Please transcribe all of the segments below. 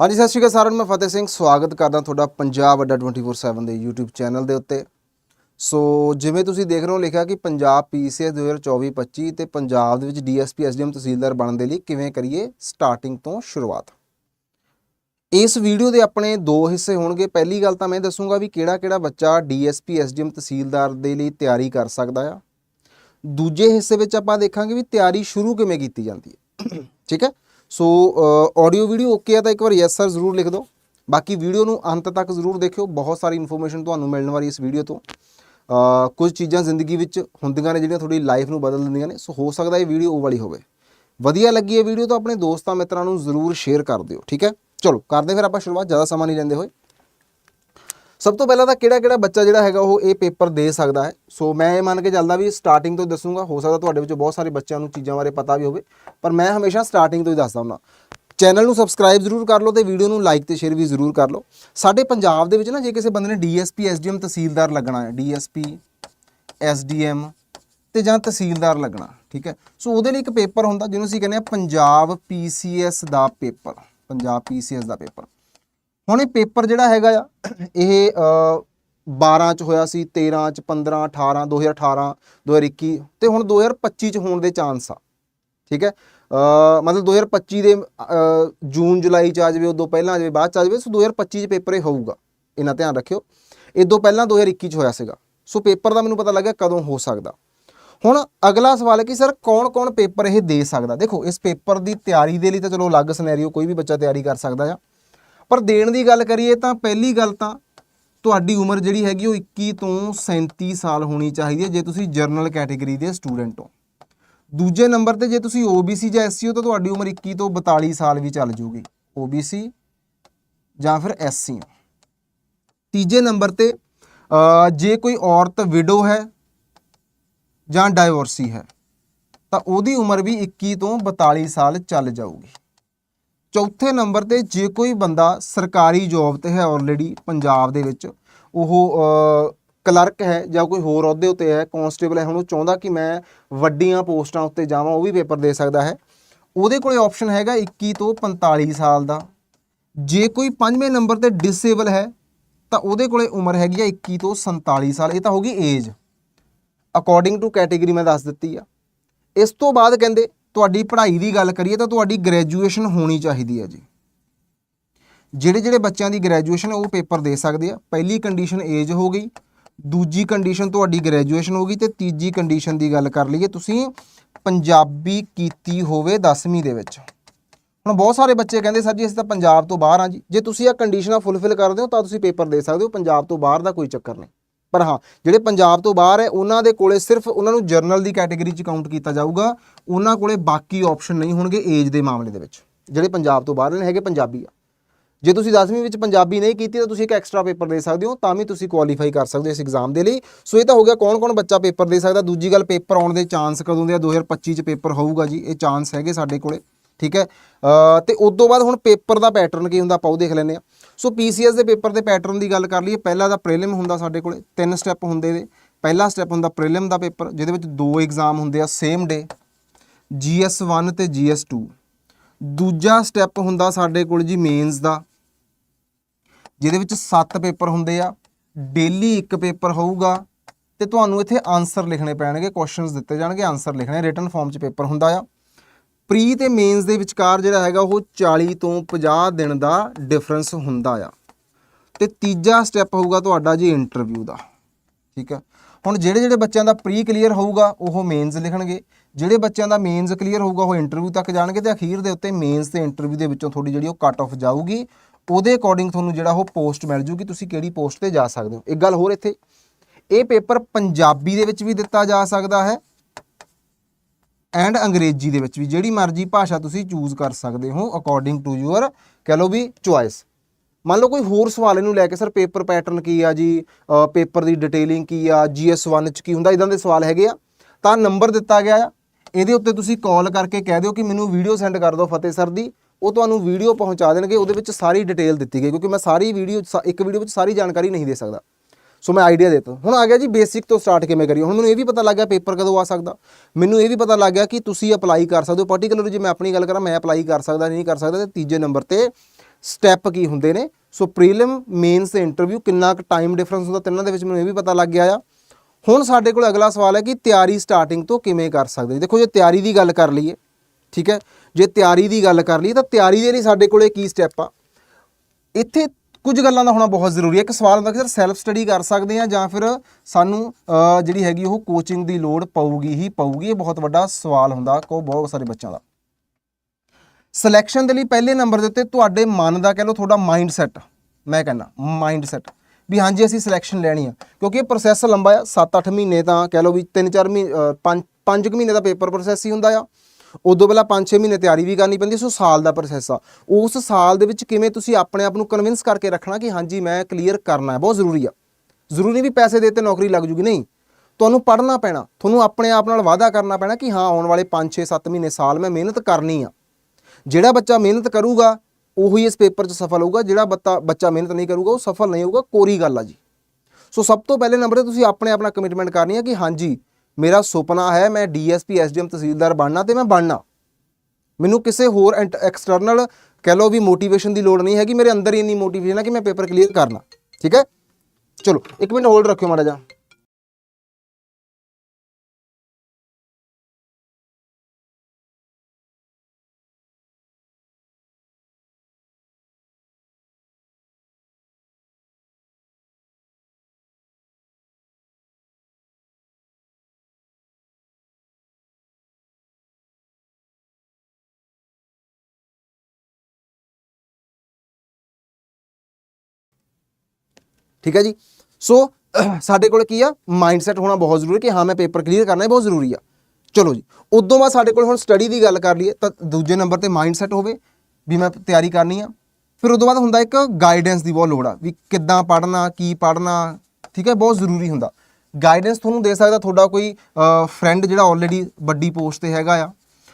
ਹਾਂਜੀ, ਸਤਿ ਸ਼੍ਰੀ ਅਕਾਲ ਸਾਰਿਆਂ ਨੂੰ, ਮੈਂ ਫਤਿਹ ਸਿੰਘ। ਸਵਾਗਤ ਕਰਦਾ ਤੁਹਾਡਾ ਪੰਜਾਬ ਅੱਡਾ 24/7 ਦੇ YouTube ਚੈਨਲ ਦੇ ਉੱਤੇ। ਸੋ, ਜਿਵੇਂ ਤੁਸੀਂ ਦੇਖ ਰਹੇ ਹੋ, ਲਿਖਿਆ ਕਿ ਪੰਜਾਬ ਪੀਸੀਐਸ 2024-25 ਤੇ ਪੰਜਾਬ ਦੇ ਵਿੱਚ ਡੀਐਸਪੀ ਐਸਡੀਐਮ ਤਹਿਸੀਲਦਾਰ ਬਣਨ ਦੇ ਲਈ ਕਿਵੇਂ ਕਰੀਏ ਸਟਾਰਟਿੰਗ ਤੋਂ ਸ਼ੁਰੂਆਤ। ਇਸ ਵੀਡੀਓ ਦੇ ਆਪਣੇ ਦੋ ਹਿੱਸੇ ਹੋਣਗੇ। ਪਹਿਲੀ ਗੱਲ ਤਾਂ ਮੈਂ ਦੱਸੂਗਾ ਵੀ ਕਿਹੜਾ ਕਿਹੜਾ ਬੱਚਾ ਡੀਐਸਪੀ ਐਸਡੀਐਮ ਤਹਿਸੀਲਦਾਰ ਦੇ ਲਈ ਤਿਆਰੀ ਕਰ ਸਕਦਾ ਆ। ਦੂਜੇ ਹਿੱਸੇ ਵਿੱਚ ਆਪਾਂ ਦੇਖਾਂਗੇ ਵੀ ਤਿਆਰੀ ਸ਼ੁਰੂ ਕਿਵੇਂ ਕੀਤੀ ਜਾਂਦੀ ਹੈ। ਠੀਕ ਹੈ? ਸੋ ਆਡੀਓ ਵੀਡੀਓ ਓਕੇ ਆ ਤਾਂ ਇੱਕ ਵਾਰ ਯੈਸ ਸਰ ਜ਼ਰੂਰ ਲਿਖ ਦਿਓ। ਬਾਕੀ ਵੀਡੀਓ ਨੂੰ ਅੰਤ ਤੱਕ ਜ਼ਰੂਰ ਦੇਖਿਓ। ਬਹੁਤ ਸਾਰੀ ਇਨਫੋਰਮੇਸ਼ਨ ਤੁਹਾਨੂੰ ਮਿਲਣ ਵਾਲੀ ਇਸ ਵੀਡੀਓ ਤੋਂ। ਕੁਝ ਚੀਜ਼ਾਂ ਜ਼ਿੰਦਗੀ ਵਿੱਚ ਹੁੰਦੀਆਂ ਨੇ ਜਿਹੜੀਆਂ ਤੁਹਾਡੀ ਲਾਈਫ ਨੂੰ ਬਦਲ ਦਿੰਦੀਆਂ ਨੇ। ਸੋ ਹੋ ਸਕਦਾ ਇਹ ਵੀਡੀਓ ਉਹ ਵਾਲੀ ਹੋਵੇ। ਵਧੀਆ ਲੱਗੀ ਇਹ ਵੀਡੀਓ ਤਾਂ ਆਪਣੇ ਦੋਸਤਾਂ ਮਿੱਤਰਾਂ ਨੂੰ ਜ਼ਰੂਰ ਸ਼ੇਅਰ ਕਰ ਦਿਓ, ਠੀਕ ਹੈ? ਚਲੋ, ਕਰਦੇ ਫਿਰ ਆਪਾਂ ਸ਼ੁਰੂਆਤ। ਜ਼ਿਆਦਾ ਸਮਾਂ ਨਹੀਂ ਲੈਂਦੇ ਹੋਏ। ਸਭ ਤੋਂ ਪਹਿਲਾਂ ਤਾਂ ਕਿਹੜਾ ਕਿਹੜਾ ਬੱਚਾ ਜਿਹੜਾ ਹੈਗਾ ਉਹ ਇਹ ਪੇਪਰ ਦੇ ਸਕਦਾ ਹੈ? ਸੋ ਮੈਂ ਇਹ ਮੰਨ ਕੇ ਚੱਲਦਾ ਵੀ ਸਟਾਰਟਿੰਗ ਤੋਂ ਹੀ ਦੱਸੂਗਾ। ਹੋ ਸਕਦਾ ਤੁਹਾਡੇ ਵਿੱਚੋਂ ਬਹੁਤ ਸਾਰੇ ਬੱਚਿਆਂ ਨੂੰ ਚੀਜ਼ਾਂ ਬਾਰੇ ਪਤਾ ਵੀ ਹੋਵੇ, ਪਰ ਮੈਂ ਹਮੇਸ਼ਾ ਸਟਾਰਟਿੰਗ ਤੋਂ ਹੀ ਦੱਸਦਾ ਹੁੰਦਾ। ਚੈਨਲ ਨੂੰ ਸਬਸਕ੍ਰਾਈਬ ਜ਼ਰੂਰ ਕਰ ਲਓ ਤੇ ਵੀਡੀਓ ਨੂੰ ਲਾਈਕ ਤੇ ਸ਼ੇਅਰ ਵੀ ਜ਼ਰੂਰ ਕਰ ਲਓ। ਸਾਡੇ ਪੰਜਾਬ ਦੇ ਵਿੱਚ ਨਾ, ਜੇ ਕਿਸੇ ਬੰਦੇ ਨੇ ਡੀਐਸਪੀ ਐਸਡੀਐਮ ਤਹਿਸੀਲਦਾਰ ਲੱਗਣਾ ਹੈ ਡੀਐਸਪੀ ਐਸਡੀਐਮ ਤੇ ਜਾਂ ਤਹਿਸੀਲਦਾਰ ਲੱਗਣਾ, ਠੀਕ ਹੈ? ਸੋ ਉਹਦੇ ਲਈ ਇੱਕ ਪੇਪਰ ਹੁੰਦਾ, ਜਿਹਨੂੰ ਅਸੀਂ ਕਹਿੰਦੇ ਆ ਪੰਜਾਬ ਪੀਸੀਐਸ ਦਾ ਪੇਪਰ, ਪੰਜਾਬ ਪੀਸੀਐਸ ਦਾ ਪੇਪਰ। ਹੁਣ ਇਹ ਪੇਪਰ ਜਿਹੜਾ ਹੈਗਾ ਆ ਇਹ ਅ, 12 ਚ ਹੋਇਆ ਸੀ 13 ਚ 15 18 2018 2021 ਤੇ ਹੁਣ 2025 ਚ ਹੋਣ ਦੇ ਚਾਂਸ ਆ ਠੀਕ ਹੈ? ਅ, ਮਤਲਬ 2025 ਦੇ ਜੂਨ ਜੁਲਾਈ ਚ ਆ ਜਾਵੇ ਉਦੋਂ ਪਹਿਲਾਂ ਆ ਜਾਵੇ ਬਾਅਦ ਚ ਆ ਜਾਵੇ ਸੋ 2025 ਚ ਪੇਪਰ ਇਹ ਹੋਊਗਾ ਇਹਨਾਂ ਧਿਆਨ ਰੱਖਿਓ। ਇਦੋਂ ਪਹਿਲਾਂ 2021 ਚ ਹੋਇਆ ਸੀਗਾ ਸੋ ਪੇਪਰ ਦਾ ਮੈਨੂੰ ਪਤਾ ਲੱਗਿਆ ਕਦੋਂ ਹੋ ਸਕਦਾ। ਹੁਣ ਅਗਲਾ ਸਵਾਲ ਹੈ ਕਿ ਸਰ ਕੌਣ-ਕੌਣ ਪੇਪਰ ਇਹ ਦੇ ਸਕਦਾ? ਦੇਖੋ ਇਸ ਪੇਪਰ ਦੀ ਤਿਆਰੀ ਦੇ ਲਈ ਤਾਂ ਚਲੋ ਅਲੱਗ ਸਿਨੈਰੀਓ ਕੋਈ ਵੀ ਬੱਚਾ ਤਿਆਰੀ ਕਰ ਸਕਦਾ ਆ। ਪਰ ਦੇਣ ਦੀ ਗੱਲ ਕਰੀਏ ਤਾਂ ਪਹਿਲੀ ਗੱਲ ਤਾਂ ਤੁਹਾਡੀ ਉਮਰ ਜਿਹੜੀ ਹੈਗੀ ਉਹ 21 ਤੋਂ 37 ਸਾਲ ਹੋਣੀ ਚਾਹੀਦੀ ਹੈ ਜੇ ਤੁਸੀਂ ਜਰਨਲ ਕੈਟਾਗਰੀ ਦੇ ਸਟੂਡੈਂਟ ਹੋ। ਦੂਜੇ ਨੰਬਰ ਤੇ ਜੇ ਤੁਸੀਂ OBC ਜਾਂ SC ਹੋ ਤਾਂ ਤੁਹਾਡੀ ਉਮਰ 21 ਤੋਂ 42 ਸਾਲ ਵੀ ਚੱਲ ਜੂਗੀ OBC ਜਾਂ ਫਿਰ SC ਹੋ ਤੀਜੇ ਨੰਬਰ ਤੇ ਜੇ ਕੋਈ ਔਰਤ ਵਿਡੋ ਹੈ ਜਾਂ ਡਾਈਵੋਰਸੀ ਹੈ ਤਾਂ ਉਹਦੀ ਉਮਰ ਵੀ 21 ਤੋਂ 42 ਸਾਲ ਚੱਲ ਜਾਊਗੀ। ਚੌਥੇ ਨੰਬਰ ਤੇ ਜੇ ਕੋਈ ਬੰਦਾ ਸਰਕਾਰੀ ਜੌਬ ਤੇ ਹੈ ਆਲਰੇਡੀ ਪੰਜਾਬ ਦੇ ਵਿੱਚ, ਉਹ ਕਲਰਕ ਹੈ ਜਾਂ ਕੋਈ ਹੋਰ ਅਹੁਦੇ ਉੱਤੇ ਹੈ ਕਾਂਸਟੇਬਲ ਹੈ, ਹੁਣ ਉਹ ਚਾਹੁੰਦਾ ਕਿ ਮੈਂ ਵੱਡੀਆਂ ਪੋਸਟਾਂ ਉੱਤੇ ਜਾਵਾਂ, ਉਹ ਵੀ ਪੇਪਰ ਦੇ ਸਕਦਾ ਹੈ। ਉਹਦੇ ਕੋਲੇ ਆਪਸ਼ਨ ਹੈਗਾ 21 ਤੋਂ 45 ਸਾਲ ਦਾ। ਜੇ ਕੋਈ ਪੰਜਵੇਂ ਨੰਬਰ ਤੇ ਡਿਸੇਬਲ ਹੈ, ਤਾਂ ਉਹਦੇ ਕੋਲੇ ਉਮਰ ਹੈਗੀ ਆ 21 ਤੋਂ 47 ਸਾਲ, ਇਹ ਤਾਂ ਹੋ ਗਈ ਏਜ ਅਕੋਰਡਿੰਗ ਟੂ ਕੈਟੇਗਰੀ ਮੈਂ ਦੱਸ ਦਿੱਤੀ ਆ। ਇਸ ਤੋਂ ਬਾਅਦ ਕਹਿੰਦੇ ਤੁਹਾਡੀ ਪੜ੍ਹਾਈ ਦੀ ਗੱਲ ਕਰੀਏ ਤਾਂ ਤੁਹਾਡੀ ਗ੍ਰੈਜੂਏਸ਼ਨ ਹੋਣੀ ਚਾਹੀਦੀ ਹੈ ਜੀ। ਜਿਹੜੇ ਜਿਹੜੇ ਬੱਚਿਆਂ ਦੀ ਗ੍ਰੈਜੂਏਸ਼ਨ ਉਹ ਪੇਪਰ ਦੇ ਸਕਦੇ ਆ। ਪਹਿਲੀ ਕੰਡੀਸ਼ਨ ਏਜ ਹੋ ਗਈ, ਦੂਜੀ ਕੰਡੀਸ਼ਨ ਤੁਹਾਡੀ ਗ੍ਰੈਜੂਏਸ਼ਨ ਹੋ ਗਈ ਤੇ ਤੀਜੀ ਕੰਡੀਸ਼ਨ ਦੀ ਗੱਲ ਕਰ ਲਈਏ, ਤੁਸੀਂ ਪੰਜਾਬੀ ਕੀਤੀ ਹੋਵੇ 10ਵੀਂ ਦੇ ਵਿੱਚ। ਹੁਣ ਬਹੁਤ ਸਾਰੇ ਬੱਚੇ ਕਹਿੰਦੇ, ਸਰ ਜੀ, ਅਸੀਂ ਤਾਂ ਪੰਜਾਬ ਤੋਂ ਬਾਹਰ ਆ ਜੀ। ਜੇ ਤੁਸੀਂ ਇਹ ਕੰਡੀਸ਼ਨਾਂ ਫੁੱਲਫਿਲ ਕਰਦੇ ਹੋ ਤਾਂ ਤੁਸੀਂ ਪੇਪਰ ਦੇ ਸਕਦੇ ਹੋ। ਪੰਜਾਬ ਤੋਂ ਬਾਹਰ ਦਾ ਕੋਈ ਚੱਕਰ ਨਹੀਂ। ਪਰ ਹਾਂ, ਜਿਹੜੇ ਪੰਜਾਬ ਤੋਂ ਬਾਹਰ ਹੈ, ਉਹਨਾਂ ਦੇ ਕੋਲੇ ਸਿਰਫ ਉਹਨਾਂ ਨੂੰ ਜਰਨਲ ਦੀ ਕੈਟਾਗਰੀ 'ਚ ਕਾਊਂਟ ਕੀਤਾ ਜਾਊਗਾ। ਉਹਨਾਂ ਕੋਲੇ ਬਾਕੀ ਆਪਸ਼ਨ ਨਹੀਂ ਹੋਣਗੇ ਏਜ ਦੇ ਮਾਮਲੇ ਦੇ ਵਿੱਚ। ਜਿਹੜੇ ਪੰਜਾਬ ਤੋਂ ਬਾਹਰ ਨੇ, ਹੈਗੇ ਪੰਜਾਬੀ ਆ। ਜੇ ਤੁਸੀਂ 10ਵੀਂ ਵਿੱਚ ਪੰਜਾਬੀ ਨਹੀਂ ਕੀਤੀ, ਤਾਂ ਤੁਸੀਂ ਇੱਕ ਐਕਸਟਰਾ ਪੇਪਰ ਦੇ ਸਕਦੇ ਹੋ, ਤਾਂ ਵੀ ਤੁਸੀਂ ਕੁਆਲੀਫਾਈ ਕਰ ਸਕਦੇ ਹੋ ਇਸ ਐਗਜ਼ਾਮ ਦੇ ਲਈ। ਸੋ ਇਹ ਤਾਂ ਹੋ ਗਿਆ ਕੌਣ-ਕੌਣ ਬੱਚਾ ਪੇਪਰ ਦੇ ਸਕਦਾ? ਦੂਜੀ ਗੱਲ ਪੇਪਰ ਆਉਣ ਦੇ ਚਾਂਸ ਕਦੋਂ ਦੇ ਆ? 2025 ਚ ਪੇਪਰ ਹੋਊਗਾ ਜੀ। ਇਹ ਚਾਂਸ ਹੈਗੇ ਸਾਡੇ ਕੋਲੇ। ਠੀਕ ਹੈ? ਅ, ਤੇ ਉਸ ਤੋਂ ਬਾਅਦ ਹੁਣ ਪੇਪਰ ਦਾ ਪੈਟਰਨ ਕੀ ਹੁੰਦਾ? ਆਪਾਂ ਉਹ ਦੇਖ ਲੈਂਦੇ ਆ ਸੋ ਪੀਸੀਐਸ ਦੇ ਪੇਪਰ ਦੇ ਪੈਟਰਨ ਦੀ ਗੱਲ ਕਰ ਲਈਏ ਪਹਿਲਾ ਦਾ ਪ੍ਰੀਲਿਮ ਹੁੰਦਾ ਸਾਡੇ ਕੋਲੇ ਤਿੰਨ ਸਟੈਪ ਹੁੰਦੇ ਨੇ। ਪਹਿਲਾ ਸਟੈਪ ਹੁੰਦਾ ਪ੍ਰੀਲਿਮ ਦਾ ਪੇਪਰ ਜਿਹਦੇ ਵਿੱਚ ਦੋ ਐਗਜ਼ਾਮ ਹੁੰਦੇ ਆ ਸੇਮ ਡੇ GS1 ਤੇ GS2 ਦੂਜਾ ਸਟੈਪ ਹੁੰਦਾ ਸਾਡੇ ਕੋਲ ਜੀ ਮੇਨਸ ਦਾ ਜਿਹਦੇ ਵਿੱਚ 7 ਪੇਪਰ ਹੁੰਦੇ ਆ ਡੇਲੀ ਇੱਕ ਪੇਪਰ ਹੋਊਗਾ ਤੇ ਤੁਹਾਨੂੰ ਇੱਥੇ ਆਨਸਰ ਲਿਖਣੇ ਪੈਣਗੇ ਕੁਐਸਚਨਸ ਦਿੱਤੇ ਜਾਣਗੇ ਆਨਸਰ ਲਿਖਣੇ ਰਿਟਨ ਫਾਰਮ 'ਚ ਪੇਪਰ ਹੁੰਦਾ ਆ। ਪ੍ਰੀ ਤੇ ਮੇਨਸ ਦੇ ਵਿਚਕਾਰ ਜਿਹੜਾ ਹੈਗਾ ਉਹ 40 ਤੋਂ 50 ਦਿਨ ਦਾ ਡਿਫਰੈਂਸ ਹੁੰਦਾ ਆ। ਤੇ ਤੀਜਾ ਸਟੈਪ ਹੋਊਗਾ ਤੁਹਾਡਾ ਜੀ ਇੰਟਰਵਿਊ ਦਾ। ਠੀਕ ਹੈ ਹੁਣ ਜਿਹੜੇ ਜਿਹੜੇ ਬੱਚਿਆਂ ਦਾ ਪ੍ਰੀ ਕਲੀਅਰ ਹੋਊਗਾ, ਉਹ ਮੇਨਸ ਲਿਖਣਗੇ। ਜਿਹੜੇ ਬੱਚਿਆਂ ਦਾ ਮੇਨਸ ਕਲੀਅਰ ਹੋਊਗਾ, ਉਹ ਇੰਟਰਵਿਊ ਤੱਕ ਜਾਣਗੇ ਤੇ ਅਖੀਰ ਦੇ ਉੱਤੇ ਮੇਨਸ ਤੇ ਇੰਟਰਵਿਊ ਦੇ ਵਿੱਚੋਂ ਥੋੜੀ ਜਿਹੜੀ ਉਹ ਕੱਟ ਆਫ ਜਾਊਗੀ। ਉਹਦੇ ਅਕੋਰਡਿੰਗ ਤੁਹਾਨੂੰ ਜਿਹੜਾ ਉਹ ਪੋਸਟ ਮਿਲ ਜੂਗੀ, ਤੁਸੀਂ ਕਿਹੜੀ ਪੋਸਟ ਤੇ ਜਾ ਸਕਦੇ ਹੋ। ਇੱਕ ਗੱਲ ਹੋਰ ਇੱਥੇ, ਇਹ ਪੇਪਰ ਪੰਜਾਬੀ ਦੇ ਵਿੱਚ ਵੀ ਦਿੱਤਾ ਜਾ ਸਕਦਾ ਹੈ। ਐਂਡ ਅੰਗਰੇਜ਼ੀ ਦੇ ਵਿੱਚ ਵੀ ਜਿਹੜੀ ਮਰਜ਼ੀ ਭਾਸ਼ਾ ਤੁਸੀਂ ਚੂਜ਼ ਕਰ ਸਕਦੇ ਹੋ ਅਕੋਰਡਿੰਗ ਟੂ ਯੂਅਰ ਕਹ ਲਓ ਵੀ ਚੁਆਇਸ ਮੰਨ ਲਓ ਕੋਈ ਹੋਰ ਸਵਾਲ ਇਹਨੂੰ ਲੈ ਕੇ ਸਰ ਪੇਪਰ ਪੈਟਰਨ ਕੀ ਆ ਜੀ? ਪੇਪਰ ਦੀ ਡਿਟੇਲਿੰਗ ਕੀ ਆ? GS1 ਚ ਕੀ ਹੁੰਦਾ? ਇਦਾਂ ਦੇ ਸਵਾਲ ਹੈਗੇ ਆ। ਤਾਂ ਨੰਬਰ ਦਿੱਤਾ ਗਿਆ ਆ। ਇਹਦੇ ਉੱਤੇ ਤੁਸੀਂ ਕਾਲ ਕਰਕੇ ਕਹਿ ਦਿਓ ਕਿ ਮੈਨੂੰ ਵੀਡੀਓ ਸੈਂਡ ਕਰ ਦਿਓ ਫਤਿਹ ਸਰ ਦੀ। ਉਹ ਤੁਹਾਨੂੰ ਵੀਡੀਓ ਪਹੁੰਚਾ ਦੇਣਗੇ। ਉਹਦੇ ਵਿੱਚ ਸਾਰੀ ਡਿਟੇਲ ਦਿੱਤੀ ਗਈ, ਕਿਉਂਕਿ ਮੈਂ ਸਾਰੀ ਵੀਡੀਓ ਇੱਕ ਵੀਡੀਓ ਵਿੱਚ ਸਾਰੀ ਜਾਣਕਾਰੀ ਨਹੀਂ ਦੇ ਸਕਦਾ। ਸੋ ਮੈਂ ਆਈਡੀਆ ਦਿੱਤਾ। ਹੁਣ ਆ ਗਿਆ ਜੀ ਬੇਸਿਕ ਤੋਂ ਸਟਾਰਟ ਕਿਵੇਂ ਕਰੀਏ? ਹੁਣ ਮੈਨੂੰ ਇਹ ਵੀ ਪਤਾ ਲੱਗ ਗਿਆ ਪੇਪਰ ਕਦੋਂ ਆ ਸਕਦਾ। ਮੈਨੂੰ ਇਹ ਵੀ ਪਤਾ ਲੱਗ ਗਿਆ ਕਿ ਤੁਸੀਂ ਅਪਲਾਈ ਕਰ ਸਕਦੇ ਹੋ। ਪਾਰਟਿਕੂਲਰ ਜੇ ਮੈਂ ਆਪਣੀ ਗੱਲ ਕਰਾਂ, ਮੈਂ ਅਪਲਾਈ ਕਰ ਸਕਦਾ, ਨਹੀਂ ਕਰ ਸਕਦਾ, ਤੇ ਤੀਜੇ ਨੰਬਰ ਤੇ ਸਟੈਪ ਕੀ ਹੁੰਦੇ ਨੇ? ਸੋ ਪ੍ਰੀਲਿਮ ਮੇਨਸ ਤੇ ਇੰਟਰਵਿਊ ਕਿੰਨਾ ਕੁ ਟਾਈਮ ਡਿਫਰੈਂਸ ਹੁੰਦਾ, ਤਿੰਨਾਂ ਦੇ ਵਿੱਚ ਮੈਨੂੰ ਇਹ ਵੀ ਪਤਾ ਲੱਗ ਗਿਆ ਆ। ਹੁਣ ਸਾਡੇ ਕੋਲ ਅਗਲਾ ਸਵਾਲ ਹੈ ਕਿ ਤਿਆਰੀ ਸਟਾਰਟਿੰਗ ਤੋਂ ਕਿਵੇਂ ਕਰ ਸਕਦੇ ਦੇਖੋ, ਜੇ ਤਿਆਰੀ ਦੀ ਗੱਲ ਕਰ ਲਈਏ, ਠੀਕ ਹੈ? ਜੇ ਤਿਆਰੀ ਦੀ ਗੱਲ ਕਰ ਲਈਏ, ਤਾਂ ਤਿਆਰੀ ਦੇ ਲਈ ਸਾਡੇ ਕੋਲੇ ਕੀ ਸਟੈਪ ਆ? ਇੱਥੇ ਕੁਝ ਗੱਲਾਂ ਦਾ ਹੋਣਾ ਬਹੁਤ ਜ਼ਰੂਰੀ ਹੈ। ਇੱਕ ਸਵਾਲ ਹੁੰਦਾ ਕਿ ਸਰ ਸੈਲਫ ਸਟੱਡੀ ਕਰ ਸਕਦੇ ਆ ਜਾਂ ਫਿਰ ਸਾਨੂੰ ਜਿਹੜੀ ਹੈਗੀ ਉਹ ਕੋਚਿੰਗ ਦੀ ਲੋੜ ਪਊਗੀ ਹੀ ਪਊਗੀ। ਇਹ ਬਹੁਤ ਵੱਡਾ ਸਵਾਲ ਹੁੰਦਾ ਕੋ ਬਹੁਤ ਸਾਰੇ ਬੱਚਿਆਂ ਦਾ। ਸਿਲੈਕਸ਼ਨ ਦੇ ਲਈ ਪਹਿਲੇ ਨੰਬਰ ਦੇ ਉੱਤੇ ਤੁਹਾਡੇ ਮਨ ਦਾ ਕਹਿ ਲਓ ਤੁਹਾਡਾ ਮਾਈਂਡ ਸੈਟ ਮੈਂ ਕਹਿੰਦਾ ਮਾਈਂਡ ਸੈਟ ਵੀ ਹਾਂਜੀ ਅਸੀਂ ਸਿਲੈਕਸ਼ਨ ਲੈਣੀ ਆ। ਕਿਉਂਕਿ ਇਹ ਪ੍ਰੋਸੈਸ ਲੰਬਾ ਆ 7-8 ਮਹੀਨੇ ਤਾਂ ਕਹਿ ਲਓ ਵੀ 3-4 ਮਹੀਨੇ 5 ਮਹੀਨੇ ਦਾ ਪੇਪਰ ਪ੍ਰੋਸੈਸ ਹੀ ਹੁੰਦਾ ਆ। ਉਦੋਂ ਪਹਿਲਾਂ 5-6 ਮਹੀਨੇ ਤਿਆਰੀ ਵੀ ਕਰਨੀ ਪੈਂਦੀ ਸੋ ਸਾਲ ਦਾ ਪ੍ਰੋਸੈਸ ਆ। ਉਸ ਸਾਲ ਦੇ ਵਿੱਚ ਕਿਵੇਂ ਤੁਸੀਂ ਆਪਣੇ ਆਪ ਨੂੰ ਕਨਵਿੰਸ ਕਰਕੇ ਰੱਖਣਾ ਕਿ ਹਾਂਜੀ, ਮੈਂ ਕਲੀਅਰ ਕਰਨਾ ਹੈ, ਬਹੁਤ ਜ਼ਰੂਰੀ ਆ। ਜ਼ਰੂਰੀ ਵੀ ਪੈਸੇ ਦੇ ਤੇ ਨੌਕਰੀ ਲੱਗ ਜੂਗੀ, ਨਹੀਂ। ਤੁਹਾਨੂੰ ਪੜ੍ਹਨਾ ਪੈਣਾ, ਤੁਹਾਨੂੰ ਆਪਣੇ ਆਪ ਨਾਲ ਵਾਅਦਾ ਕਰਨਾ ਪੈਣਾ ਕਿ ਹਾਂ, ਆਉਣ ਵਾਲੇ 5-6-7 ਮਹੀਨੇ, ਸਾਲ ਮੈਂ ਮਿਹਨਤ ਕਰਨੀ ਆ। ਜਿਹੜਾ ਬੱਚਾ ਮਿਹਨਤ ਕਰੂਗਾ, ਉਹੀ ਇਸ ਪੇਪਰ 'ਚ ਸਫਲ ਹੋਊਗਾ, ਜਿਹੜਾ ਬੱਤਾ, ਬੱਚਾ ਮਿਹਨਤ ਨਹੀਂ ਕਰੂਗਾ, ਉਹ ਸਫਲ ਨਹੀਂ ਹੋਊਗਾ, ਕੋਰੀ ਗੱਲ ਆ ਜੀ। ਸੋ ਸਭ ਤੋਂ ਪਹਿਲੇ ਨੰਬਰ ਤੇ ਤੁਸੀਂ ਆਪਣੇ ਆਪਣਾ ਕਮਿਟਮੈਂਟ ਕਰਨੀ ਹੈ ਕਿ ਹਾਂਜੀ ਮੇਰਾ ਸੁਪਨਾ ਹੈ ਮੈਂ ਡੀਐਸਪੀ ਐਸਡੀਐਮ ਤਹਿਸੀਲਦਾਰ ਬਣਨਾ ਤੇ ਮੈਂ ਬਣਨਾ। ਮੈਨੂੰ ਕਿਸੇ ਹੋਰ ਐਕਸਟਰਨਲ ਕਹਿ ਲਓ ਵੀ ਮੋਟੀਵੇਸ਼ਨ ਦੀ ਲੋੜ ਨਹੀਂ ਹੈਗੀ, ਮੇਰੇ ਅੰਦਰ ਹੀ ਇੰਨੀ ਮੋਟੀਵੇਸ਼ਨ ਹੈ ਕਿ ਮੈਂ ਪੇਪਰ ਕਲੀਅਰ ਕਰਨਾ। ਠੀਕ ਹੈ? ਚਲੋ, ਇੱਕ ਮਿੰਟ ਹੋਲਡ ਰੱਖਿਓ ਮਾੜਾ ਜਿਹਾ। ਠੀਕ ਹੈ ਜੀ? ਸੋ ਸਾਡੇ ਕੋਲ ਕੀ ਆ? ਮਾਈਂਡਸੈਟ ਹੋਣਾ ਬਹੁਤ ਜ਼ਰੂਰੀ ਕਿ ਹਾਂ, ਮੈਂ ਪੇਪਰ ਕਲੀਅਰ ਕਰਨਾ ਇਹ ਬਹੁਤ ਜ਼ਰੂਰੀ ਆ। ਚਲੋ ਜੀ, ਉਦੋਂ ਬਾਅਦ ਸਾਡੇ ਕੋਲ ਹੁਣ ਸਟੱਡੀ ਦੀ ਗੱਲ ਕਰ ਲਈਏ ਤਾਂ ਦੂਜੇ ਨੰਬਰ ਤੇ ਮਾਈਂਡਸੈਟ ਹੋਵੇ, ਵੀ ਮੈਂ ਤਿਆਰੀ ਕਰਨੀ ਆ। ਫਿਰ ਉਦੋਂ ਬਾਅਦ ਹੁੰਦਾ ਇੱਕ ਗਾਈਡੈਂਸ ਦੀ ਬਹੁਤ ਲੋੜ ਆ, ਵੀ ਕਿੱਦਾਂ ਪੜ੍ਹਨਾ, ਕੀ ਪੜ੍ਹਨਾ, ਠੀਕ ਹੈ? ਬਹੁਤ ਜ਼ਰੂਰੀ ਹੁੰਦਾ। ਗਾਈਡੈਂਸ ਤੁਹਾਨੂੰ ਦੇ ਸਕਦਾ ਤੁਹਾਡਾ ਕੋਈ ਫਰੈਂਡ ਜਿਹੜਾ ਆਲਰੇਡੀ ਵੱਡੀ ਪੋਸਟ ਤੇ ਹੈਗਾ ਆ,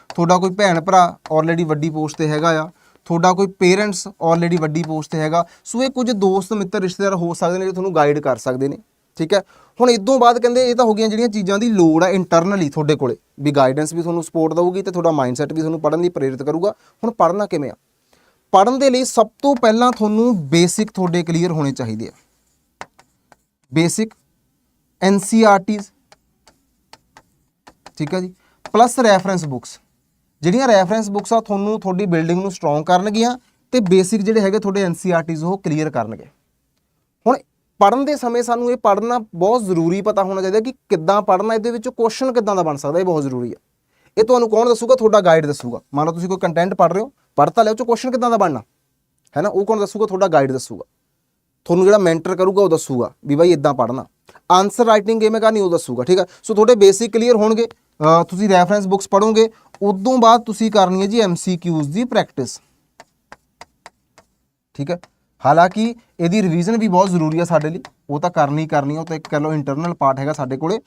ਤੁਹਾਡਾ ਕੋਈ ਭੈਣ ਭਰਾ ਆਲਰੇਡੀ ਵੱਡੀ ਪੋਸਟ ਤੇ ਹੈਗਾ ਆ ਤੁਹਾਡਾ ਕੋਈ ਪੇਰੈਂਟਸ ਆਲਰੇਡੀ ਵੱਡੀ ਪੋਸਟ ਤੇ ਹੈਗਾ, ਸੋ ਇਹ ਕੁਝ ਦੋਸਤ, ਮਿੱਤਰ, ਰਿਸ਼ਤੇਦਾਰ ਹੋ ਸਕਦੇ ਨੇ ਜੋ ਤੁਹਾਨੂੰ ਗਾਈਡ ਕਰ ਸਕਦੇ ਨੇ, ਠੀਕ ਹੈ? ਹੁਣ ਇਦੋਂ ਬਾਅਦ ਕਹਿੰਦੇ ਇਹ ਤਾਂ ਹੋ ਗਈਆਂ ਜਿਹੜੀਆਂ ਚੀਜ਼ਾਂ ਦੀ ਲੋੜ ਹੈ ਇੰਟਰਨਲੀ ਤੁਹਾਡੇ ਕੋਲੇ, ਵੀ ਗਾਈਡੈਂਸ ਵੀ ਤੁਹਾਨੂੰ ਸਪੋਰਟ ਦਊਗੀ ਤੇ ਤੁਹਾਡਾ ਮਾਈਂਡਸੈਟ ਵੀ ਤੁਹਾਨੂੰ ਪੜ੍ਹਨ ਲਈ ਪ੍ਰੇਰਿਤ ਕਰੂਗਾ। ਹੁਣ ਪੜ੍ਹਨਾ ਕਿਵੇਂ ਆ? ਪੜ੍ਹਨ ਦੇ ਲਈ ਸਭ ਤੋਂ ਪਹਿਲਾਂ ਤੁਹਾਨੂੰ ਬੇਸਿਕ ਤੁਹਾਡੇ ਕਲੀਅਰ ਹੋਣੇ ਚਾਹੀਦੇ ਆ। ਬੇਸਿਕ ਐਨਸੀਆਰਟੀਜ਼ ਠੀਕ ਹੈ ਜੀ? ਪਲੱਸ ਰੈਫਰੈਂਸ ਬੁੱਕਸ ਜਿਹੜੀਆਂ ਰੈਫਰੈਂਸ ਬੁੱਕਸ ਆ, ਤੁਹਾਨੂੰ ਤੁਹਾਡੀ ਬਿਲਡਿੰਗ ਨੂੰ ਸਟਰੋਂਗ ਕਰਨਗੀਆਂ ਤੇ ਬੇਸਿਕ ਜਿਹੜੇ ਹੈਗੇ ਤੁਹਾਡੇ ਐਨਸੀਆਰਟੀਜ਼ ਉਹ ਕਲੀਅਰ ਕਰਨਗੇ। ਹੁਣ ਪੜਨ ਦੇ ਸਮੇਂ ਸਾਨੂੰ ਇਹ ਪੜਨਾ ਬਹੁਤ ਜ਼ਰੂਰੀ ਪਤਾ ਹੋਣਾ ਚਾਹੀਦਾ ਕਿ ਕਿੱਦਾਂ ਪੜਨਾ ਇਹਦੇ ਵਿੱਚ ਕੁਐਸਚਨ ਕਿੱਦਾਂ ਦਾ ਬਣ ਸਕਦਾ, ਇਹ ਬਹੁਤ ਜ਼ਰੂਰੀ ਆ। ਇਹ ਤੁਹਾਨੂੰ ਕੌਣ ਦੱਸੂਗਾ? ਤੁਹਾਡਾ ਗਾਈਡ ਦੱਸੂਗਾ। ਮੰਨ ਲਓ ਤੁਸੀਂ ਕੋਈ ਕੰਟੈਂਟ ਪੜ੍ਹ ਰਹੇ ਹੋ, ਪੜ੍ਹ ਤਾਂ ਲਿਓ ਚ ਕੁਐਸਚਨ ਕਿੱਦਾਂ ਦਾ ਬਣਨਾ? ਹੈ ਨਾ ਉਹ ਕੌਣ ਦੱਸੂਗਾ? ਤੁਹਾਡਾ ਗਾਈਡ ਦੱਸੂਗਾ। ਤੁਹਾਨੂੰ ਜਿਹੜਾ ਮੈਂਟਰ ਕਰੂਗਾ, ਉਹ ਦੱਸੂਗਾ ਵੀ ਬਾਈ ਇਦਾਂ ਪੜ੍ਹਨਾ। ਆਨਸਰ ਰਾਈਟਿੰਗ ਕਿਵੇਂ ਕਰਨੀ, ਉਹ ਦੱਸੂਗਾ, ਠੀਕ ਹੈ ਸੋ ਤੁਹਾਡੇ ਬੇਸਿਕ ਕਲੀਅਰ ਹੋਣਗੇ। ਤੁਸੀਂ ਰੈਫਰੈਂਸ ਬੁੱਕਸ ਪੜੋਗੇ ਉਦੋਂ ਬਾਅਦ ਤੁਸੀਂ ਕਰਨੀ ਹੈ ਜੀ ਐਮਸੀਕਿਊਜ਼ ਦੀ ਪ੍ਰੈਕਟਿਸ ਠੀਕ ਹੈ? ਹਾਲਾਂਕਿ ਇਹਦੀ ਰਿਵੀਜ਼ਨ ਵੀ ਬਹੁਤ ਜ਼ਰੂਰੀ ਆ ਸਾਡੇ ਲਈ। ਉਹ ਤਾਂ ਕਰਨੀ ਕਰਨੀ ਆ ਉਹ ਤਾਂ ਇੱਕ ਕਹ ਲਓ ਇੰਟਰਨਲ ਪਾਰਟ ਹੈਗਾ ਸਾਡੇ ਕੋਲੇ।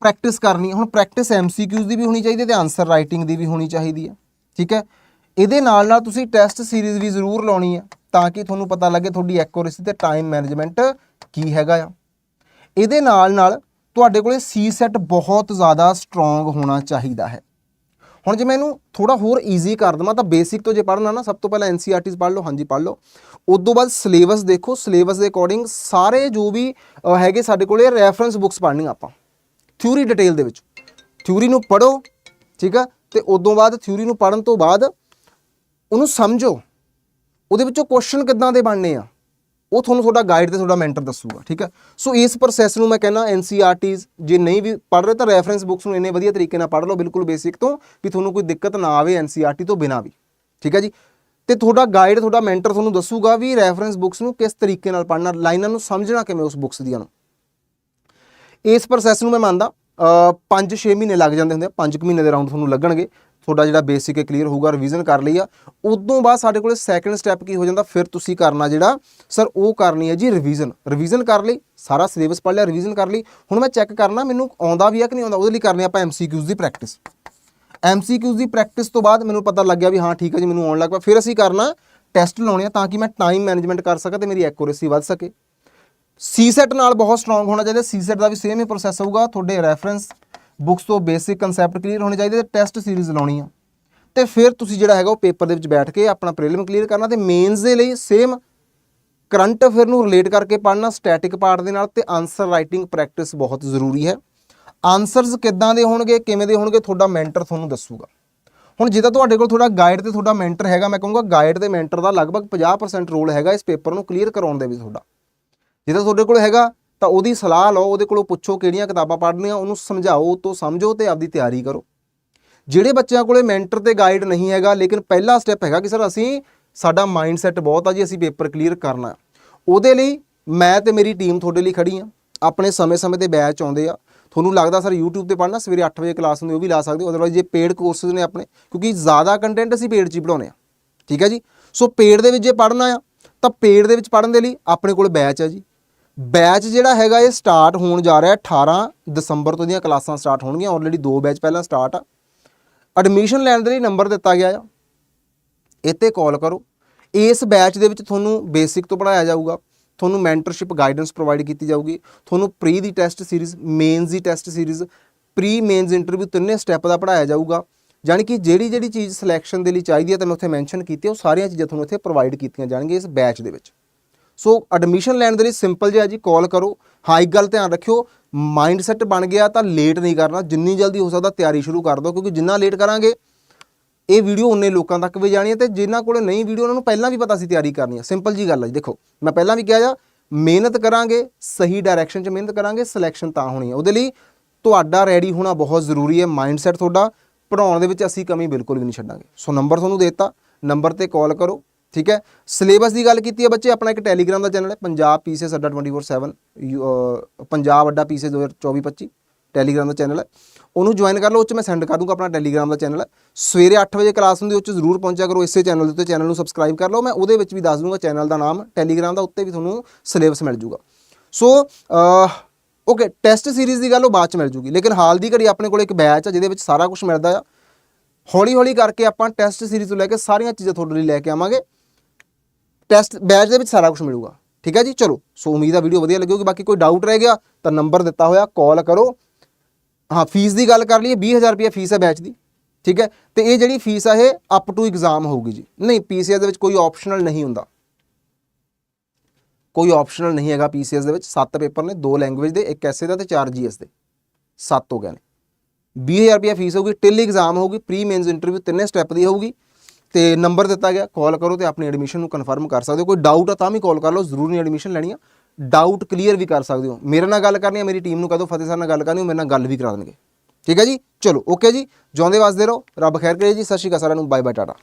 ਪ੍ਰੈਕਟਿਸ ਕਰਨੀ, ਹੁਣ ਪ੍ਰੈਕਟਿਸ ਐਮਸੀਕਿਊਜ਼ ਦੀ ਵੀ ਹੋਣੀ ਚਾਹੀਦੀ ਹੈ ਤੇ ਆਨਸਰ ਰਾਈਟਿੰਗ ਦੀ ਵੀ ਹੋਣੀ ਚਾਹੀਦੀ ਹੈ। ਠੀਕ ਹੈ? ਇਹਦੇ ਨਾਲ ਨਾਲ ਤੁਸੀਂ ਟੈਸਟ ਸੀਰੀਜ਼ ਵੀ ਜ਼ਰੂਰ ਲਾਉਣੀ ਹੈ, ਤਾਂ ਕਿ ਤੁਹਾਨੂੰ ਪਤਾ ਲੱਗੇ ਤੁਹਾਡੀ ਐਕੂਰੇਸੀ ਤੇ ਟਾਈਮ ਮੈਨੇਜਮੈਂਟ ਕੀ ਹੈਗਾ ਆ। ਇਹਦੇ ਨਾਲ ਨਾਲ ਤੁਹਾਡੇ ਕੋਲੇ ਸੀ ਸੈਟ ਬਹੁਤ ਜ਼ਿਆਦਾ ਸਟਰੋਂਗ ਹੋਣਾ ਚਾਹੀਦਾ ਹੈ। ਹੁਣ ਜੇ ਮੈਂ ਇਹਨੂੰ ਥੋੜਾ ਹੋਰ ਈਜ਼ੀ ਕਰ ਦਵਾਂ, ਤਾਂ ਬੇਸਿਕ ਤੋਂ ਜੇ ਪੜ੍ਹਨਾ ਨਾ, ਸਭ ਤੋਂ ਪਹਿਲਾਂ ਐਨਸੀਆਰਟੀਜ਼ ਪੜ੍ਹ ਲਓ, ਹਾਂਜੀ ਪੜ੍ਹ ਲਓ। ਉਦੋਂ ਬਾਅਦ ਸਿਲੇਬਸ ਦੇਖੋ ਸਿਲੇਬਸ ਦੇ ਅਕੋਰਡਿੰਗ ਸਾਰੇ ਜੋ ਵੀ ਹੈਗੇ ਸਾਡੇ ਕੋਲੇ ਰੈਫਰੈਂਸ ਬੁੱਕਸ ਪੜ੍ਹਨੀਆਂ ਆਪਾਂ ਥਿਊਰੀ ਡਿਟੇਲ ਦੇ ਵਿੱਚ। ਥਿਊਰੀ ਨੂੰ ਪੜੋ ਠੀਕ ਆ? ਤੇ ਉਦੋਂ ਬਾਅਦ ਥਿਊਰੀ ਨੂੰ ਪੜਨ ਤੋਂ ਬਾਅਦ ਉਹਨੂੰ ਸਮਝੋ। ਉਹਦੇ ਵਿੱਚੋਂ ਕੁਐਸਚਨ ਕਿੱਦਾਂ ਦੇ ਬਣਨੇ ਆ? ਉਹ ਤੁਹਾਨੂੰ ਤੁਹਾਡਾ ਗਾਈਡ ਤੇ ਤੁਹਾਡਾ ਮੈਂਟਰ ਦੱਸੂਗਾ, ਠੀਕ ਹੈ? ਸੋ ਇਸ ਪ੍ਰੋਸੈਸ ਨੂੰ ਮੈਂ ਕਹਿੰਦਾ ਐਨਸੀਆਰਟੀਜ਼ ਜੇ ਨਹੀਂ ਵੀ ਪੜ੍ਹ ਰਹੇ ਤਾਂ ਰੈਫਰੈਂਸ ਬੁੱਕਸ ਨੂੰ ਇੰਨੇ ਵਧੀਆ ਤਰੀਕੇ ਨਾਲ ਪੜ੍ਹ ਲਓ, ਬਿਲਕੁਲ ਬੇਸਿਕ ਤੋਂ, ਵੀ ਤੁਹਾਨੂੰ ਕੋਈ ਦਿੱਕਤ ਨਾ ਆਵੇ ਐਨਸੀਆਰਟੀ ਤੋਂ ਬਿਨਾ ਵੀ, ਠੀਕ ਹੈ ਜੀ? ਤੇ ਤੁਹਾਡਾ ਗਾਈਡ ਤੁਹਾਡਾ ਮੈਂਟਰ ਤੁਹਾਨੂੰ ਦੱਸੂਗਾ ਵੀ ਰੈਫਰੈਂਸ ਬੁੱਕਸ ਨੂੰ ਕਿਸ ਤਰੀਕੇ ਨਾਲ ਪੜ੍ਹਨਾ, ਲਾਈਨਾਂ ਨੂੰ ਸਮਝਣਾ ਕਿਵੇਂ ਉਸ ਬੁੱਕਸ ਦੀਆਂ ਨੂੰ। ਇਸ ਪ੍ਰੋਸੈਸ ਨੂੰ ਮੈਂ ਮੰਨਦਾ 5-6 ਮਹੀਨੇ ਲੱਗ ਜਾਂਦੇ ਹੁੰਦੇ ਆ 5 ਮਹੀਨੇ ਦੇ ਰਾਉਂਡ ਤੁਹਾਨੂੰ ਲੱਗਣਗੇ। ਤੁਹਾਡਾ ਜਿਹੜਾ ਬੇਸਿਕ ਹੈ ਕਲੀਅਰ ਹੋਊਗਾ ਰਿਵੀਜ਼ਨ ਕਰ ਲਈ ਆ। ਉਦੋਂ ਬਾਅਦ ਸਾਡੇ ਕੋਲੇ ਸੈਕੰਡ ਸਟੈਪ ਕੀ ਹੋ ਜਾਂਦਾ, ਫਿਰ ਤੁਸੀਂ ਕਰਨਾ ਜਿਹੜਾ ਸਰ ਉਹ ਕਰਨੀ ਹੈ ਜੀ ਰਿਵੀਜ਼ਨ ਰਿਵੀਜ਼ਨ ਕਰ ਲਈ, ਸਾਰਾ ਸਿਲੇਬਸ ਪੜ੍ਹ ਲਿਆ ਰਿਵੀਜ਼ਨ ਕਰ ਲਈ। ਹੁਣ ਮੈਂ ਚੈੱਕ ਕਰਨਾ, ਮੈਨੂੰ ਆਉਂਦਾ ਵੀ ਆ ਕਿ ਨਹੀਂ ਆਉਂਦਾ, ਉਹਦੇ ਲਈ ਕਰਨੀ ਆਪਾਂ ਐਮਸੀਕਿਊਜ਼ ਦੀ ਪ੍ਰੈਕਟਿਸ ਐਮਸੀਕਿਊਜ਼ ਦੀ ਪ੍ਰੈਕਟਿਸ ਤੋਂ ਬਾਅਦ ਮੈਨੂੰ ਪਤਾ ਲੱਗਿਆ ਵੀ ਹਾਂ, ਠੀਕ ਹੈ ਜੀ, ਮੈਨੂੰ ਆਉਣ ਲੱਗ ਪਿਆ। ਫਿਰ ਅਸੀਂ ਕਰਨਾ ਟੈਸਟ ਲਾਉਣੇ ਆ ਤਾਂ ਕਿ ਮੈਂ ਟਾਈਮ ਮੈਨੇਜਮੈਂਟ ਕਰ ਸਕਾਂ ਤੇ ਮੇਰੀ ਐਕੂਰੇਸੀ ਵੱਧ ਸਕੇ। ਸੀਸੈਟ ਨਾਲ ਬਹੁਤ ਸਟਰੋਂਗ ਹੋਣਾ ਚਾਹੀਦਾ ਸੀਸੈਟ ਦਾ ਵੀ ਸੇਮ ਹੀ ਪ੍ਰੋਸੈਸ ਹੋਊਗਾ। ਤੁਹਾਡੇ ਰੈਫਰੈਂਸ ਬੁੱਕਸ ਤੋਂ ਬੇਸਿਕ ਕਨਸੈਪਟ ਕਲੀਅਰ ਹੋਣੇ ਚਾਹੀਦੇ ਤੇ ਟੈਸਟ ਸੀਰੀਜ਼ ਲਾਉਣੀ ਆ। ਤੇ ਫਿਰ ਤੁਸੀਂ ਜਿਹੜਾ ਹੈਗਾ ਉਹ ਪੇਪਰ ਦੇ ਵਿੱਚ ਬੈਠ ਕੇ ਆਪਣਾ ਪ੍ਰੀਲਿਮ ਕਲੀਅਰ ਕਰਨਾ ਤੇ ਮੇਨਸ ਦੇ ਲਈ ਸੇਮ ਕਰੰਟ ਅਫੇਅਰ ਨੂੰ ਰਿਲੇਟ ਕਰਕੇ ਪੜ੍ਹਨਾ ਸਟੈਟਿਕ ਪਾਰਟ ਦੇ ਨਾਲ ਤੇ ਆਨਸਰ ਰਾਈਟਿੰਗ ਪ੍ਰੈਕਟਿਸ ਬਹੁਤ ਜ਼ਰੂਰੀ ਹੈ। ਆਨਸਰਸ ਕਿੱਦਾਂ ਦੇ ਹੋਣਗੇ, ਕਿਵੇਂ ਦੇ ਹੋਣਗੇ, ਤੁਹਾਡਾ ਮੈਂਟਰ ਤੁਹਾਨੂੰ ਦੱਸੂਗਾ। ਹੁਣ ਜੇ ਤਾਂ ਤੁਹਾਡੇ ਕੋਲ ਤੁਹਾਡਾ ਗਾਈਡ ਤੇ ਤੁਹਾਡਾ ਮੈਂਟਰ ਹੈਗਾ, ਮੈਂ ਕਹੂੰਗਾ ਗਾਈਡ ਤੇ ਮੈਂਟਰ ਦਾ ਲਗਭਗ 50% ਰੋਲ ਹੈਗਾ ਇਸ ਪੇਪਰ ਨੂੰ ਕਲੀਅਰ ਕਰਾਉਣ ਦੇ ਵਿੱਚ ਤੁਹਾਡਾ। ਜੇ ਤਾਂ ਤੁਹਾਡੇ ਕੋਲ ਹੈਗਾ ਤਾਂ ਉਹਦੀ ਸਲਾਹ ਲਓ, ਉਹਦੇ ਕੋਲੋਂ ਪੁੱਛੋ ਕਿਹੜੀਆਂ ਕਿਤਾਬਾਂ ਪੜ੍ਹਨੀਆਂ, ਉਹਨੂੰ ਸਮਝਾਓ ਤੋਂ ਸਮਝੋ ਤੇ ਆਪਦੀ ਤਿਆਰੀ ਕਰੋ। ਜਿਹੜੇ ਬੱਚਿਆਂ ਕੋਲੇ ਮੈਂਟਰ ਤੇ ਗਾਈਡ ਨਹੀਂ ਹੈਗਾ, ਲੇਕਿਨ ਪਹਿਲਾ ਸਟੈਪ ਹੈਗਾ ਕਿ ਸਰ ਅਸੀਂ, ਸਾਡਾ ਮਾਈਂਡਸੈਟ ਬਹੁਤ ਆ ਜੀ, ਅਸੀਂ ਪੇਪਰ ਕਲੀਅਰ ਕਰਨਾ। ਉਹਦੇ ਲਈ ਮੈਂ ਤੇ ਮੇਰੀ ਟੀਮ ਤੁਹਾਡੇ ਲਈ ਖੜੀ ਆ। ਆਪਣੇ ਸਮੇਂ-ਸਮੇਂ ਤੇ ਬੈਚ ਆਉਂਦੇ ਆ। ਤੁਹਾਨੂੰ ਲੱਗਦਾ ਸਰ YouTube ਤੇ ਪੜ੍ਹਨਾ, ਸਵੇਰੇ 8 ਵਜੇ ਕਲਾਸ ਹੁੰਦੀ, ਉਹ ਵੀ ਲਾ ਸਕਦੇ ਹੋ। ਅਦਰਵਾਈਜ਼ ਜੇ ਪੇਡ ਕੋਰਸਸ ਨੇ ਆਪਣੇ, ਕਿਉਂਕਿ ਜ਼ਿਆਦਾ ਕੰਟੈਂਟ ਅਸੀਂ ਪੇਡ 'ਚ ਹੀ ਪੜਾਉਂਦੇ ਆ। ਠੀਕ ਹੈ ਜੀ? ਸੋ ਪੇਡ ਦੇ ਵਿੱਚ ਜੇ ਪੜ੍ਹਨਾ ਆ, ਤਾਂ ਪੇਡ ਦੇ ਵਿੱਚ ਪੜ੍ਹਨ ਦੇ ਲਈ ਆਪਣੇ ਕੋਲ ਬੈਚ ਆ ਜੀ। ਬੈਚ ਜਿਹੜਾ ਹੈਗਾ ਇਹ ਸਟਾਰਟ ਹੋਣ ਜਾ ਰਿਹਾ 18 ਦਸੰਬਰ ਤੋਂ ਦੀਆਂ ਕਲਾਸਾਂ ਸਟਾਰਟ ਹੋਣਗੀਆਂ। ਆਲਰੇਡੀ ਦੋ ਬੈਚ ਪਹਿਲਾਂ ਸਟਾਰਟ ਆ। ਐਡਮਿਸ਼ਨ ਲੈਣ ਦੇ ਲਈ ਨੰਬਰ ਦਿੱਤਾ ਗਿਆ ਆ। ਇਹ ਤੇ ਕਾਲ ਕਰੋ। ਇਸ ਬੈਚ ਦੇ ਵਿੱਚ ਤੁਹਾਨੂੰ ਬੇਸਿਕ ਤੋਂ ਪੜਾਇਆ ਜਾਊਗਾ। ਤੁਹਾਨੂੰ ਮੈਂਟਰਸ਼ਿਪ ਗਾਈਡੈਂਸ ਪ੍ਰੋਵਾਈਡ ਕੀਤੀ ਜਾਊਗੀ। ਤੁਹਾਨੂੰ ਪ੍ਰੀ ਦੀ ਟੈਸਟ ਸੀਰੀਜ਼ ਮੇਨਸ ਦੀ test series pre mains interview ਤਿੰਨੇ ਸਟੈਪ ਦਾ ਪੜਾਇਆ ਜਾਊਗਾ। ਯਾਨੀ ਕਿ ਜਿਹੜੀ ਜਿਹੜੀ ਚੀਜ਼ ਸਿਲੈਕਸ਼ਨ ਦੇ ਲਈ ਚਾਹੀਦੀ ਹੈ ਤਾਂ ਮੈਂ ਉੱਥੇ ਮੈਂਸ਼ਨ ਕੀਤੀ ਉਹ ਸਾਰੀਆਂ ਚੀਜ਼ਾਂ ਤੁਹਾਨੂੰ ਇੱਥੇ ਪ੍ਰੋਵਾਈਡ ਕੀਤੀਆਂ ਜਾਣਗੀਆਂ ਇਸ ਬੈਚ ਦੇ ਵਿੱਚ। ਸੋ ਐਡਮਿਸ਼ਨ ਲੈਣ ਦੇ ਲਈ ਸਿੰਪਲ ਜਿਹਾ ਜੀ ਕਾਲ ਕਰੋ। ਹਾਂ, ਇੱਕ ਗੱਲ ਧਿਆਨ ਰੱਖਿਓ ਮਾਈਂਡਸੈਟ ਬਣ ਗਿਆ ਤਾਂ ਲੇਟ ਨਹੀਂ ਕਰਨਾ। ਜਿੰਨੀ ਜਲਦੀ ਹੋ ਸਕਦਾ ਤਿਆਰੀ ਸ਼ੁਰੂ ਕਰ ਦਿਓ, ਕਿਉਂਕਿ ਜਿੰਨਾ ਲੇਟ ਕਰਾਂਗੇ, ਇਹ ਵੀਡੀਓ ਉਨੇ ਲੋਕਾਂ ਤੱਕ ਵੀ ਜਾਣੀ ਹੈ ਤੇ ਜਿਨ੍ਹਾਂ ਕੋਲੇ ਨਹੀਂ ਵੀਡੀਓ ਉਹਨਾਂ ਨੂੰ ਪਹਿਲਾਂ ਵੀ ਪਤਾ ਸੀ ਤਿਆਰੀ ਕਰਨੀ ਹੈ। ਸਿੰਪਲ ਜੀ ਗੱਲ ਹੈ ਜੀ, ਦੇਖੋ, ਮੈਂ ਪਹਿਲਾਂ ਵੀ ਕਿਹਾ ਜਾ, ਮਿਹਨਤ ਕਰਾਂਗੇ, ਸਹੀ ਡਾਇਰੈਕਸ਼ਨ 'ਚ ਮਿਹਨਤ ਕਰਾਂਗੇ ਸਿਲੈਕਸ਼ਨ ਤਾਂ ਹੋਣੀ ਹੈ। ਉਹਦੇ ਲਈ ਤੁਹਾਡਾ ਰੈਡੀ ਹੋਣਾ ਬਹੁਤ ਜ਼ਰੂਰੀ ਹੈ ਮਾਈਂਡ ਤੁਹਾਡਾ ਪੜਾਉਣ ਦੇ ਵਿੱਚ ਅਸੀਂ ਕਮੀ ਬਿਲਕੁਲ ਵੀ ਨਹੀਂ ਛੱਡਾਂਗੇ। ਸੋ ਨੰਬਰ ਤੁਹਾਨੂੰ ਦੇਤਾ ਨੰਬਰ ਤੇ ਕਾਲ ਕਰੋ। ਠੀਕ ਹੈ? ਸਿਲੇਬਸ ਦੀ ਗੱਲ ਕੀਤੀ ਹੈ ਬੱਚੇ, ਆਪਣਾ ਇੱਕ ਟੈਲੀਗ੍ਰਾਮ ਦਾ ਚੈਨਲ ਹੈ, ਪੰਜਾਬ ਪੀਸੀਐਸ ਅੱਡਾ 24/7 ਯੂ- ਪੰਜਾਬ ਅੱਡਾ ਪੀਸੀਐਸ 2024-25 ਟੈਲੀਗ੍ਰਾਮ ਦਾ ਚੈਨਲ ਹੈ। ਉਹਨੂੰ ਜੁਆਇਨ ਕਰ ਲਓ, ਉਹ 'ਚ ਮੈਂ ਸੈਂਡ ਕਰ ਦੂੰਗਾ ਆਪਣਾ ਟੈਲੀਗ੍ਰਾਮ ਦਾ ਚੈਨਲ ਹੈ। ਸਵੇਰੇ 8 ਵਜੇ ਕਲਾਸ ਹੁੰਦੀ, ਉਹ 'ਚ ਜ਼ਰੂਰ ਪਹੁੰਚਿਆ ਕਰੋ, ਇਸੇ ਚੈਨਲ ਦੇ ਉੱਤੇ ਚੈਨਲ ਨੂੰ ਸਬਸਕ੍ਰਾਈਬ ਕਰ ਲਓ। ਮੈਂ ਉਹਦੇ ਵਿੱਚ ਵੀ ਦੱਸ ਦੂੰਗਾ ਚੈਨਲ ਦਾ ਨਾਮ ਟੈਲੀਗ੍ਰਾਮ ਦਾ, ਉੱਤੇ ਵੀ ਤੁਹਾਨੂੰ ਸਿਲੇਬਸ ਮਿਲ ਜੂਗਾ। ਸੋ ਓਕੇ ਟੈਸਟ ਸੀਰੀਜ਼ ਦੀ ਗੱਲ ਉਹ ਬਾਅਦ ਚ ਮਿਲ ਜੂਗੀ। ਲੇਕਿਨ ਹਾਲ ਦੀ ਘੜੀ ਆਪਣੇ ਕੋਲ ਇੱਕ ਬੈਚ ਆ, ਜਿਹਦੇ ਵਿੱਚ ਸਾਰਾ ਕੁਝ ਮਿਲਦਾ ਆ। ਹੌਲੀ ਹੌਲੀ ਕਰਕੇ ਆਪਾਂ ਟੈਸਟ ਸੀਰੀਜ਼ ਤੋਂ ਲੈ ਕੇ ਸਾਰੀਆਂ ਚੀਜ਼ਾਂ ਤੁਹਾਡੇ ਲਈ ਲੈ ਕੇ ਆਵਾਂਗੇ। ਟੈਸਟ ਬੈਚ ਦੇ ਵਿੱਚ ਸਾਰਾ ਕੁਝ ਮਿਲੂਗਾ। ਠੀਕ ਹੈ ਜੀ? ਚਲੋ, ਸੋ ਉਮੀਦ ਆ ਵੀਡੀਓ ਵਧੀਆ ਲੱਗੇਗੀ ਬਾਕੀ ਕੋਈ ਡਾਊਟ ਰਹਿ ਗਿਆ ਤਾਂ ਨੰਬਰ ਦਿੱਤਾ ਹੋਇਆ ਕਾਲ ਕਰੋ। ਹਾਂ ਫੀਸ ਦੀ ਗੱਲ ਕਰ ਲਈਏ 20000 ਰੁਪਏ ਫੀਸ ਹੈ ਬੈਚ ਦੀ। ਠੀਕ ਹੈ? ਤੇ ਇਹ ਜਿਹੜੀ ਫੀਸ ਆ, ਇਹ ਅਪ ਟੂ ਐਗਜ਼ਾਮ ਹੋਊਗੀ ਜੀ। ਨਹੀਂ ਪੀਸੀਐਸ ਦੇ ਵਿੱਚ ਕੋਈ ਆਪਸ਼ਨਲ ਨਹੀਂ ਹੁੰਦਾ। ਕੋਈ ਆਪਸ਼ਨਲ ਨਹੀਂ ਹੈਗਾ ਪੀਸੀਐਸ ਦੇ ਵਿੱਚ। ਸੱਤ ਪੇਪਰ ਨੇ, ਦੋ ਲੈਂਗੁਏਜ ਦੇ, ਇੱਕ ਐਸੇ ਦਾ ਤੇ ਚਾਰ ਜੀਐਸ ਦੇ। ਸੱਤ ਹੋ ਗਏ ਨੇ। 20000 ਰੁਪਏ ਫੀਸ ਹੋਊਗੀ ਟਿਲ ਐਗਜ਼ਾਮ ਹੋਊਗੀ ਪ੍ਰੀ ਮੇਨਸ ਇੰਟਰਵਿਊ ਤਿੰਨੇ ਸਟੈਪ ਦੀ ਹੋਊਗੀ। ਤੇ ਨੰਬਰ ਦਿੱਤਾ ਗਿਆ, ਕਾਲ ਕਰੋ ਤੇ ਆਪਣੀ ਐਡਮਿਸ਼ਨ ਨੂੰ ਕਨਫਰਮ ਕਰ ਸਕਦੇ ਹੋ। ਕੋਈ ਡਾਊਟ ਆ ਤਾਂ ਵੀ ਕਾਲ ਕਰ ਲਓ, ਜ਼ਰੂਰ ਨਹੀਂ ਐਡਮਿਸ਼ਨ ਲੈਣੀ ਆ। ਡਾਊਟ ਕਲੀਅਰ ਵੀ ਕਰ ਸਕਦੇ ਹੋ। ਮੇਰੇ ਨਾਲ ਗੱਲ ਕਰਨੀ ਆ, ਮੇਰੀ ਟੀਮ ਨੂੰ ਕਹਦੋ ਫਤਿਹ ਸਾਹਿਬ ਨਾਲ ਗੱਲ ਕਰਨੀ ਉਹ ਮੇਰੇ ਨਾਲ ਗੱਲ ਵੀ ਕਰਾ ਦੇਣਗੇ। ਠੀਕ ਹੈ ਜੀ? ਚਲੋ ਓਕੇ ਜੀ। ਜਿਉਂਦੇ ਵਸਦੇ ਰਹੋ। ਰੱਬ ਖੈਰ ਕਰੇ ਜੀ। ਸਤਿ ਸ਼੍ਰੀ ਅਕਾਲ ਸਾਰਿਆਂ ਨੂੰ। Bye bye Tata